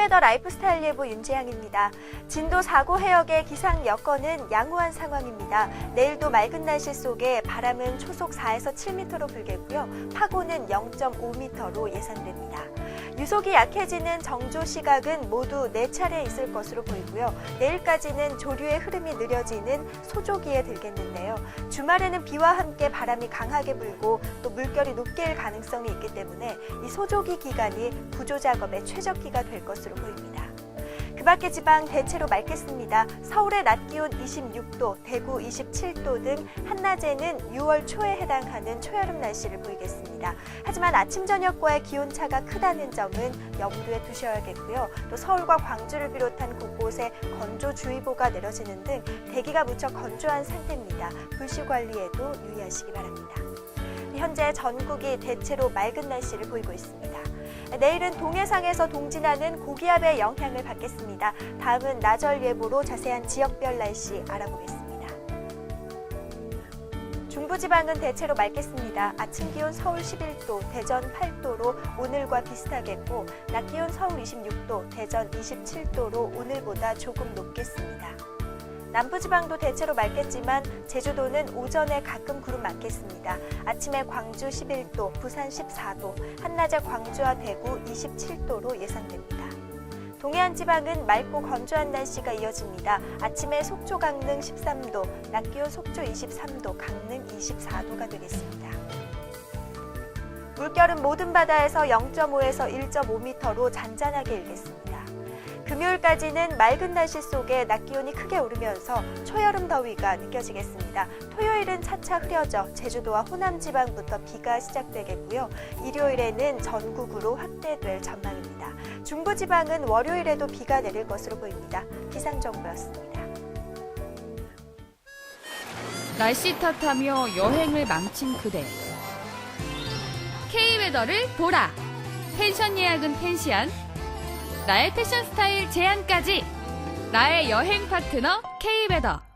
K웨더 라이프스타일 예보 윤재양입니다. 진도 4고 해역의 기상 여건은 양호한 상황입니다. 내일도 맑은 날씨 속에 바람은 초속 4에서 7m로 불겠고요. 파고는 0.5m로 예상됩니다. 유속이 약해지는 정조 시각은 모두 4차례 있을 것으로 보이고요. 내일까지는 조류의 흐름이 느려지는 소조기에 들겠는데요. 주말에는 비와 함께 바람이 강하게 불고 또 물결이 높게 일 가능성이 있기 때문에 이 소조기 기간이 구조 작업의 최적기가 될 것으로 보입니다. 그 밖의 지방 대체로 맑겠습니다. 서울의 낮 기온 26도, 대구 27도 등 한낮에는 6월 초에 해당하는 초여름 날씨를 보이겠습니다. 하지만 아침 저녁과의 기온 차가 크다는 점은 염두에 두셔야겠고요. 또 서울과 광주를 비롯한 곳곳에 건조주의보가 내려지는 등 대기가 무척 건조한 상태입니다. 불씨 관리에도 유의하시기 바랍니다. 현재 전국이 대체로 맑은 날씨를 보이고 있습니다. 내일은 동해상에서 동진하는 고기압의 영향을 받겠습니다. 다음은 나절 예보로 자세한 지역별 날씨 알아보겠습니다. 중부지방은 대체로 맑겠습니다. 아침 기온 서울 11도, 대전 8도로 오늘과 비슷하겠고, 낮 기온 서울 26도, 대전 27도로 오늘보다 조금 높겠습니다. 남부지방도 대체로 맑겠지만 제주도는 오전에 가끔 구름 많겠습니다. 아침에 광주 11도, 부산 14도, 한낮에 광주와 대구 27도로 예상됩니다. 동해안 지방은 맑고 건조한 날씨가 이어집니다. 아침에 속초 강릉 13도, 낮 기온 속초 23도, 강릉 24도가 되겠습니다. 물결은 모든 바다에서 0.5에서 1.5m로 잔잔하게 일겠습니다. 금요일까지는 맑은 날씨 속에 낮 기온이 크게 오르면서 초여름 더위가 느껴지겠습니다. 토요일은 차차 흐려져 제주도와 호남 지방부터 비가 시작되겠고요. 일요일에는 전국으로 확대될 전망입니다. 중부 지방은 월요일에도 비가 내릴 것으로 보입니다. 기상 정보였습니다. 날씨 탓하며 여행을 망친 그대. K웨더를 보라. 펜션 예약은 펜시안. 나의 패션 스타일 제안까지. 나의 여행 파트너 K웨더.